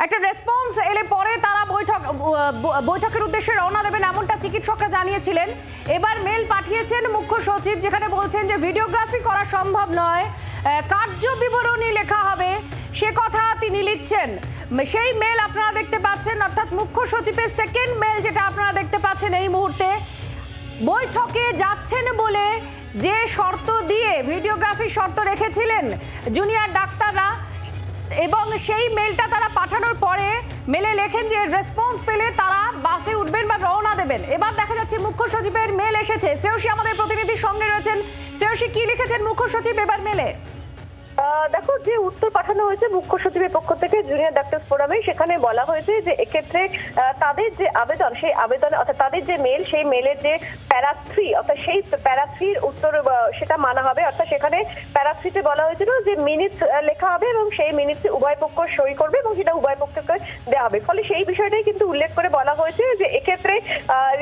একটা রেসপন্স এলে পরে তারা বৈঠক বৈঠকের উদ্দেশ্যে রওনা দেবেন এমনটা চিকিৎসকরা জানিয়েছিলেন। এবার মেল পাঠিয়েছেন মুখ্য সচিব, যেখানে বলছেন যে, ভিডিওগ্রাফি করা সম্ভব নয়। কার্য বিবরণী লেখা হবে। সে কথা তিনি লিখছেন। সেই মেল আপনারা দেখতে পাচ্ছেন, অর্থাৎ মুখ্য সচিবের সেকেন্ড মেল যেটা আপনারা দেখতে পাচ্ছেন এই মুহূর্তে। বৈঠকে যাচ্ছেন বলে যে শর্ত দিয়ে ভিডিওগ্রাফির শর্ত রেখেছিলেন জুনিয়র এবং সেই মেলটা তারা পাঠানোর পরে মেলে লেখেন যে রেসপন্স পেলে তারা বাসে উঠবেন বা রওনা দেবেন। এবার দেখা যাচ্ছে মুখ্য সচিবের মেল এসেছে। শ্রেয়সী আমাদের প্রতিনিধির সঙ্গে রয়েছেন। শ্রেয়সী, কি লিখেছেন মুখ্য সচিব এবার মেলে দেখো, যে উত্তর পাঠানো হয়েছে মুখ্য সচিবের পক্ষ থেকে জুনিয়র ডাক্তার ফোরামে সেখানে বলা হয়েছে যে এক্ষেত্রে তাদের যে আবেদন, সেই আবেদন, অর্থাৎ তাদের যে মেল সেই মেলের যে প্যারা থ্রি অর্থাৎ সেই প্যারা থ্রির উত্তর সেটা মানা হবে। অর্থাৎ সেখানে প্যারা থ্রিতে বলা হয়েছিল যে মিনিট লেখা হবে এবং সেই মিনিটসে উভয় পক্ষ সই করবে এবং সেটা উভয় পক্ষকে দেওয়া হবে। ফলে সেই বিষয়টাই কিন্তু উল্লেখ করে বলা হয়েছে যে এক্ষেত্রে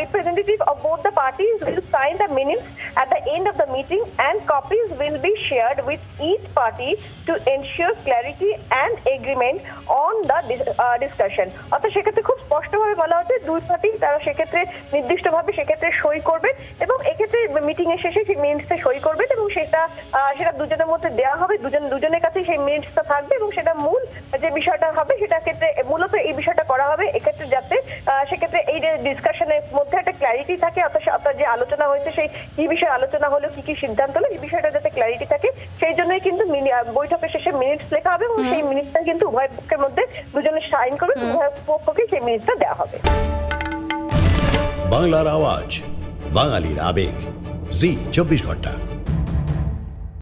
representative of both the parties will sign the minutes the end of the meeting and copies will be shared with each party to ensure clarity and agreement on the uh, discussion. অর্থাৎ সেক্ষেত্রে খুব স্পষ্টভাবে বলা হচ্ছে দুই party তারা সেক্ষেত্রে নির্দিষ্টভাবে সেক্ষেত্রে সই করবেন এবং এক্ষেত্রে মিটিং এর শেষে সেই মিনিটসে সই করবেন এবং সেটা সেটা দুজনের মধ্যে দেওয়া হবে দুজন দুজনের কাছেই সেই মিনিটসটা থাকবে এবং সেটা মূল যে বিষয়টা হবে সেটা ক্ষেত্রে মূলত এই বিষয়টা করা হবে। এক্ষেত্রে যাতে সেক্ষেত্রে এই যে ডিসকাশনের মধ্যে একটা ক্ল্যারিটি থাকে অর্থাৎ যে আলোচনা হয়েছে সেই কি বিষয়ে আলোচনা হলো কি কি সিদ্ধান্ত হলো? এই বিষয়টা যাতে ক্ল্যারিটি থাকে সেই জন্যই কিন্তু বৈঠকের শেষে মিনিটস লেখা হবে এবং সেই মিনিটটা কিন্তু উভয় পক্ষের মধ্যে দুজনে সাইন করবে উভয় পক্ষকে সেই মিনিটটা দেওয়া হবে। বাংলার আওয়াজ বাঙালির আবেগ। জি চব্বিশ ঘণ্টা।